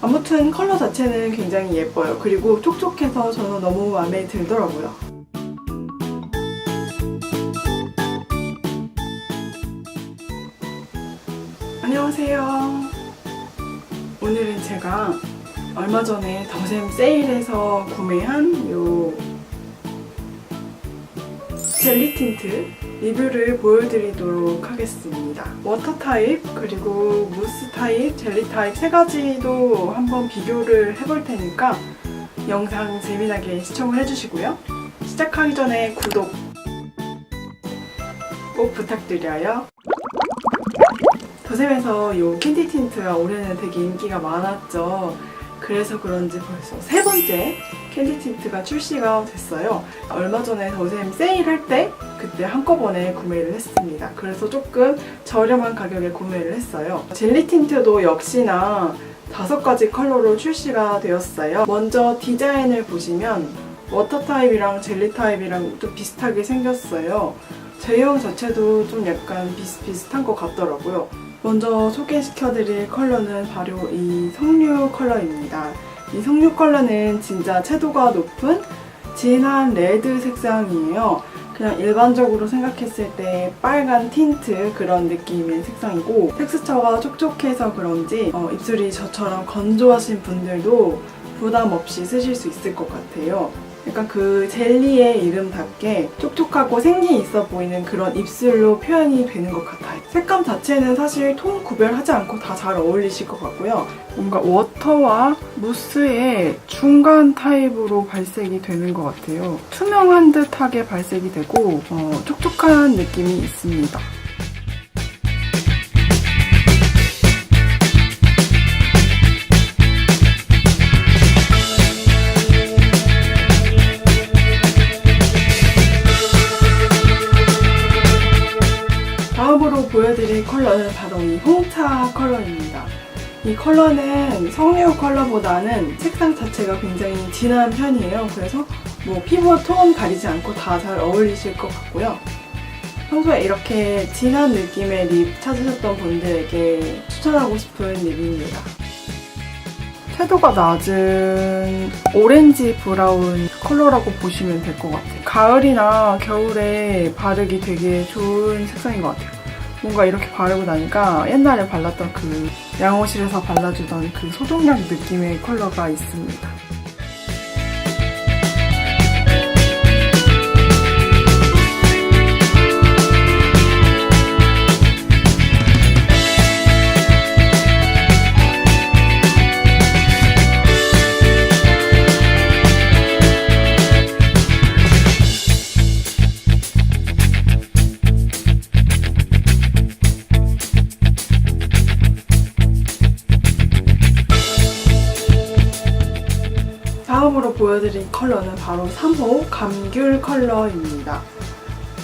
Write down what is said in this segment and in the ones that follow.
아무튼 컬러 자체는 굉장히 예뻐요. 그리고 촉촉해서 저는 너무 마음에 들더라고요. 안녕하세요. 오늘은 제가 얼마 전에 더샘 세일에서 구매한 요 젤리 틴트 리뷰를 보여드리도록 하겠습니다. 워터 타입 그리고 무스 타입, 젤리 타입 세 가지도 한번 비교를 해볼 테니까 영상 재미나게 시청을 해주시고요. 시작하기 전에 구독 꼭 부탁드려요. 더샘에서 이 캔디 틴트가 올해는 되게 인기가 많았죠. 그래서 그런지 벌써 세 번째 캔디 틴트가 출시가 됐어요. 얼마 전에 더샘 세일할 때 그때 한꺼번에 구매를 했습니다. 그래서 조금 저렴한 가격에 구매를 했어요. 젤리 틴트도 역시나 다섯 가지 컬러로 출시가 되었어요. 먼저 디자인을 보시면 워터 타입이랑 젤리 타입이랑 좀 비슷하게 생겼어요. 제형 자체도 좀 약간 비슷비슷한 것 같더라고요. 먼저 소개시켜드릴 컬러는 바로 이 석류 컬러입니다. 이 석류 컬러는 진짜 채도가 높은 진한 레드 색상이에요. 그냥 일반적으로 생각했을 때 빨간 틴트 그런 느낌의 색상이고 텍스처가 촉촉해서 그런지 어, 입술이 저처럼 건조하신 분들도 부담 없이 쓰실 수 있을 것 같아요. 약간 그 젤리의 이름답게 촉촉하고 생기 있어 보이는 그런 입술로 표현이 되는 것 같아요. 색감 자체는 사실 톤 구별하지 않고 다 잘 어울리실 것 같고요. 뭔가 워터와 무스의 중간 타입으로 발색이 되는 것 같아요. 투명한 듯하게 발색이 되고 어, 촉촉한 느낌이 있습니다. 컬러는 바로 이 홍차 컬러입니다. 이 컬러는 석류 컬러보다는 색상 자체가 굉장히 진한 편이에요. 그래서 뭐 피부 톤 가리지 않고 다 잘 어울리실 것 같고요. 평소에 이렇게 진한 느낌의 립 찾으셨던 분들에게 추천하고 싶은 립입니다. 채도가 낮은 오렌지 브라운 컬러라고 보시면 될 것 같아요. 가을이나 겨울에 바르기 되게 좋은 색상인 것 같아요. 뭔가 이렇게 바르고 나니까 옛날에 발랐던 그 양호실에서 발라주던 그 소독약 느낌의 컬러가 있습니다. 보여드릴 컬러는 바로 3호 감귤 컬러입니다.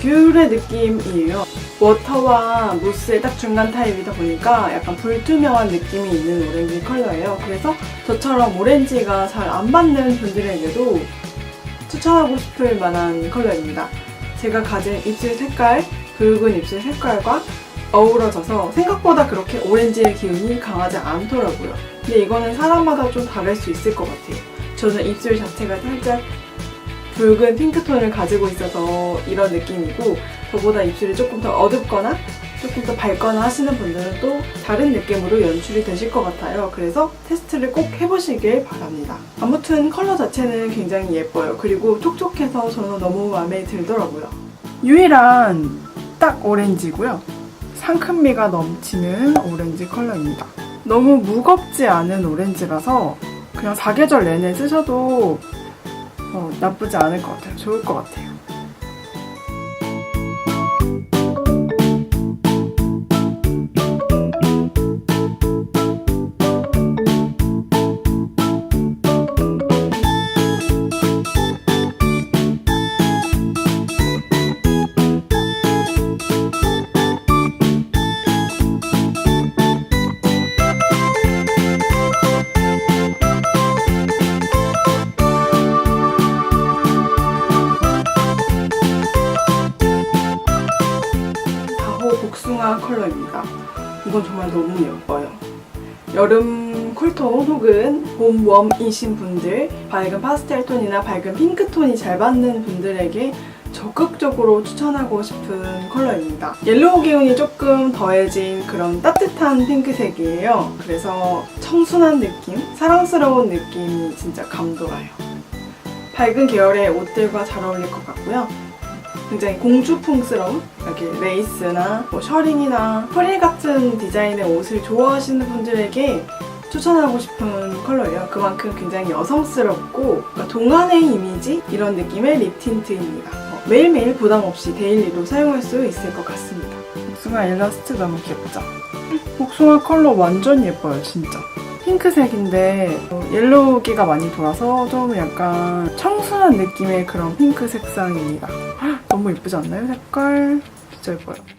귤의 느낌이에요. 워터와 무스의 딱 중간 타입이다 보니까 약간 불투명한 느낌이 있는 오렌지 컬러예요. 그래서 저처럼 오렌지가 잘 안 받는 분들에게도 추천하고 싶을 만한 컬러입니다. 제가 가진 입술 색깔, 붉은 입술 색깔과 어우러져서 생각보다 그렇게 오렌지의 기운이 강하지 않더라고요. 근데 이거는 사람마다 좀 다를 수 있을 것 같아요. 저는 입술 자체가 살짝 붉은 핑크톤을 가지고 있어서 이런 느낌이고 저보다 입술이 조금 더 어둡거나 조금 더 밝거나 하시는 분들은 또 다른 느낌으로 연출이 되실 것 같아요. 그래서 테스트를 꼭 해보시길 바랍니다. 아무튼 컬러 자체는 굉장히 예뻐요. 그리고 촉촉해서 저는 너무 마음에 들더라고요. 유일한 딱 오렌지고요. 상큼미가 넘치는 오렌지 컬러입니다. 너무 무겁지 않은 오렌지라서 그냥 사계절 내내 쓰셔도 어, 나쁘지 않을 것 같아요. 좋을 것 같아요. 여름 쿨톤 혹은 봄 웜이신 분들, 밝은 파스텔 톤이나 밝은 핑크 톤이 잘 받는 분들에게 적극적으로 추천하고 싶은 컬러입니다. 옐로우 기운이 조금 더해진 그런 따뜻한 핑크색이에요. 그래서 청순한 느낌, 사랑스러운 느낌이 진짜 감돌아요. 밝은 계열의 옷들과 잘 어울릴 것 같고요. 굉장히 공주풍스러운 이렇게 레이스나 뭐 셔링이나 프릴 같은 디자인의 옷을 좋아하시는 분들에게 추천하고 싶은 컬러예요. 그만큼 굉장히 여성스럽고 동안의 이미지 이런 느낌의 립 틴트입니다. 어, 매일매일 부담 없이 데일리로 사용할 수 있을 것 같습니다. 복숭아 일러스트 너무 귀엽죠? 복숭아 컬러 완전 예뻐요, 진짜. 핑크색인데 어, 옐로우기가 많이 돌아서 좀 약간 청순한 느낌의 그런 핑크 색상입니다. 헉, 너무 예쁘지 않나요? 색깔 진짜 예뻐요.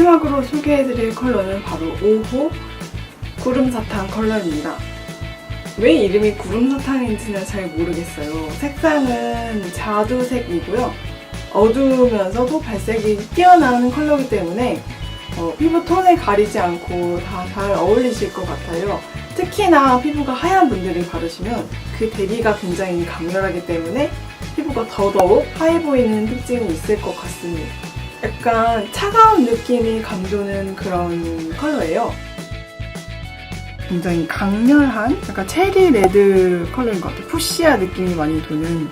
마지막으로 소개해드릴 컬러는 바로 5호 구름사탕 컬러입니다. 왜 이름이 구름사탕인지는 잘 모르겠어요. 색상은 자두색이고요. 어두우면서도 발색이 뛰어나는 컬러이기 때문에 어, 피부 톤을 가리지 않고 다 잘 어울리실 것 같아요. 특히나 피부가 하얀 분들이 바르시면 그 대비가 굉장히 강렬하기 때문에 피부가 더더욱 하얘 보이는 특징이 있을 것 같습니다. 약간 차가운 느낌이 감도는 그런 컬러예요. 굉장히 강렬한 약간 체리 레드 컬러인 것 같아요. 푸시아 느낌이 많이 도는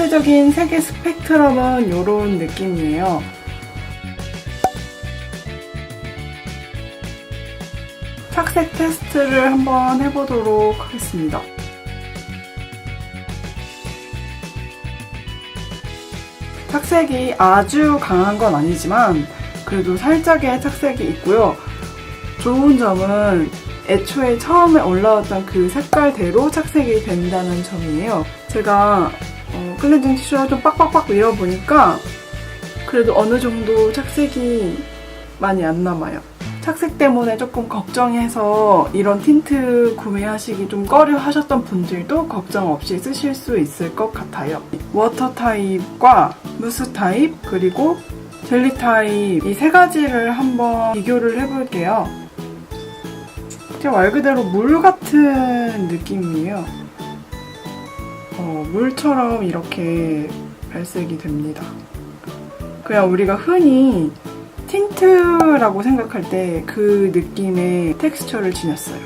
전체적인 색의 스펙트럼은 이런 느낌이에요. 착색 테스트를 한번 해보도록 하겠습니다. 착색이 아주 강한 건 아니지만 그래도 살짝의 착색이 있고요. 좋은 점은 애초에 처음에 올라왔던 그 색깔대로 착색이 된다는 점이에요. 제가 어, 클렌징 티슈를 좀 빡빡빡 밀어보니까 그래도 어느 정도 착색이 많이 안 남아요. 착색 때문에 조금 걱정해서 이런 틴트 구매하시기 좀 꺼려 하셨던 분들도 걱정 없이 쓰실 수 있을 것 같아요. 워터 타입과 무스 타입 그리고 젤리 타입 이 세 가지를 한번 비교를 해볼게요. 말 그대로 물 같은 느낌이에요. 어, 물처럼 이렇게 발색이 됩니다. 그냥 우리가 흔히 틴트라고 생각할 때 그 느낌의 텍스처를 지녔어요.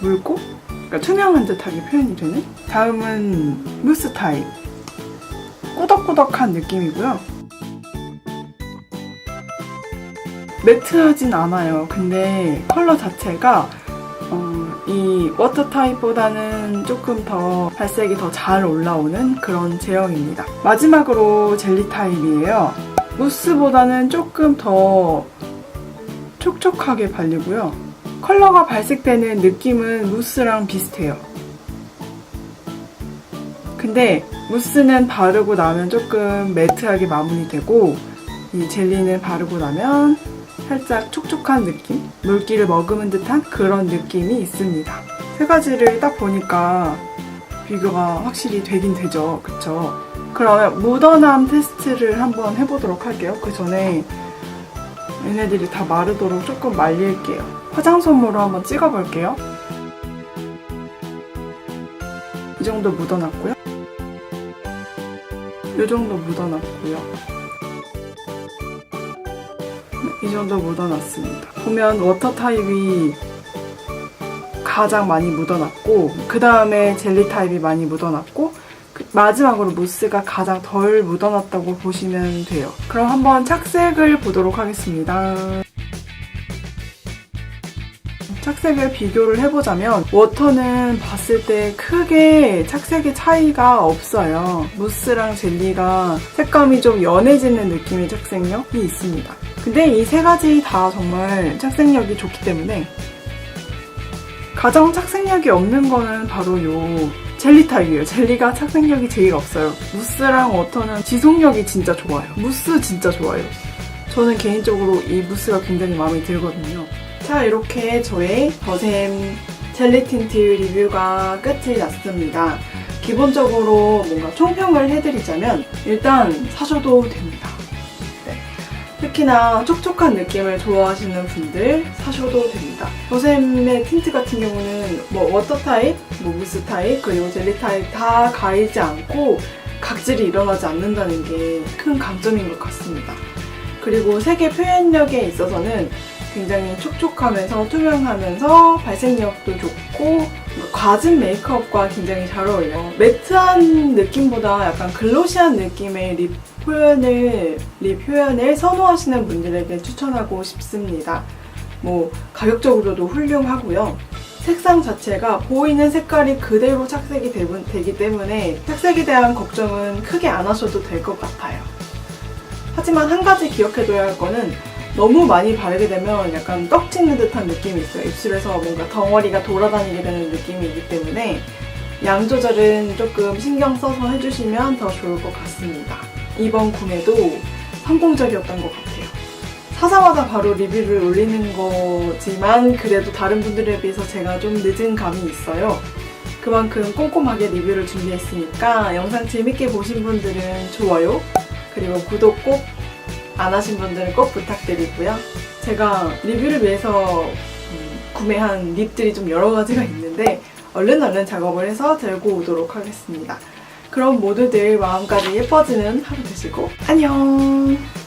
묽고 그러니까 투명한 듯하게 표현이 되는. 다음은 무스 타입. 꾸덕꾸덕한 느낌이고요. 매트하진 않아요. 근데 컬러 자체가 어, 이 워터 타입보다는 조금 더 발색이 더 잘 올라오는 그런 제형입니다. 마지막으로 젤리 타입이에요. 무스보다는 조금 더 촉촉하게 발리고요. 컬러가 발색되는 느낌은 무스랑 비슷해요. 근데 무스는 바르고 나면 조금 매트하게 마무리되고 이 젤리는 바르고 나면 살짝 촉촉한 느낌? 물기를 머금은 듯한 그런 느낌이 있습니다. 세 가지를 딱 보니까 비교가 확실히 되긴 되죠. 그쵸? 그러면 묻어남 테스트를 한번 해보도록 할게요. 그 전에 얘네들이 다 마르도록 조금 말릴게요. 화장솜으로 한번 찍어볼게요. 이 정도 묻어놨고요. 이 정도 묻어놨고요. 이 정도 묻어놨습니다. 보면 워터 타입이 가장 많이 묻어났고 그 다음에 젤리 타입이 많이 묻어났고 그 마지막으로 무스가 가장 덜 묻어났다고 보시면 돼요. 그럼 한번 착색을 보도록 하겠습니다. 착색을 비교를 해보자면 워터는 봤을 때 크게 착색의 차이가 없어요. 무스랑 젤리가 색감이 좀 연해지는 느낌의 착색력이 있습니다. 근데 이 세 가지 다 정말 착색력이 좋기 때문에 가장 착색력이 없는 거는 바로 요 젤리 타입이에요. 젤리가 착색력이 제일 없어요. 무스랑 워터는 지속력이 진짜 좋아요. 무스 진짜 좋아요. 저는 개인적으로 이 무스가 굉장히 마음에 들거든요. 자, 이렇게 저의 더샘 젤리 틴트 리뷰가 끝이 났습니다. 기본적으로 뭔가 총평을 해드리자면 일단 사셔도 됩니다. 네. 특히나 촉촉한 느낌을 좋아하시는 분들 사셔도 됩니다. 더샘의 틴트 같은 경우는 뭐 워터 타입, 뭐 무스 타입, 그리고 젤리 타입 다 가리지 않고 각질이 일어나지 않는다는 게 큰 강점인 것 같습니다. 그리고 색의 표현력에 있어서는 굉장히 촉촉하면서 투명하면서 발색력도 좋고 과즙 메이크업과 굉장히 잘 어울려요. 매트한 느낌보다 약간 글로시한 느낌의 립 표현을 립 표현을 선호하시는 분들에게 추천하고 싶습니다. 뭐 가격적으로도 훌륭하고요. 색상 자체가 보이는 색깔이 그대로 착색이 되기 때문에 착색에 대한 걱정은 크게 안 하셔도 될 것 같아요. 하지만 한 가지 기억해둬야 할 거는 너무 많이 바르게 되면 약간 떡 찍는 듯한 느낌이 있어요. 입술에서 뭔가 덩어리가 돌아다니게 되는 느낌이 있기 때문에 양 조절은 조금 신경 써서 해주시면 더 좋을 것 같습니다. 이번 구매도 성공적이었던 것 같아요. 사자마자 바로 리뷰를 올리는 거지만 그래도 다른 분들에 비해서 제가 좀 늦은 감이 있어요. 그만큼 꼼꼼하게 리뷰를 준비했으니까 영상 재밌게 보신 분들은 좋아요 그리고 구독 꼭 안 하신 분들은 꼭 부탁드리고요. 제가 리뷰를 위해서 음, 구매한 립들이 좀 여러 가지가 있는데 얼른 얼른 작업을 해서 들고 오도록 하겠습니다. 그럼 모두들 마음까지 예뻐지는 하루 되시고 안녕!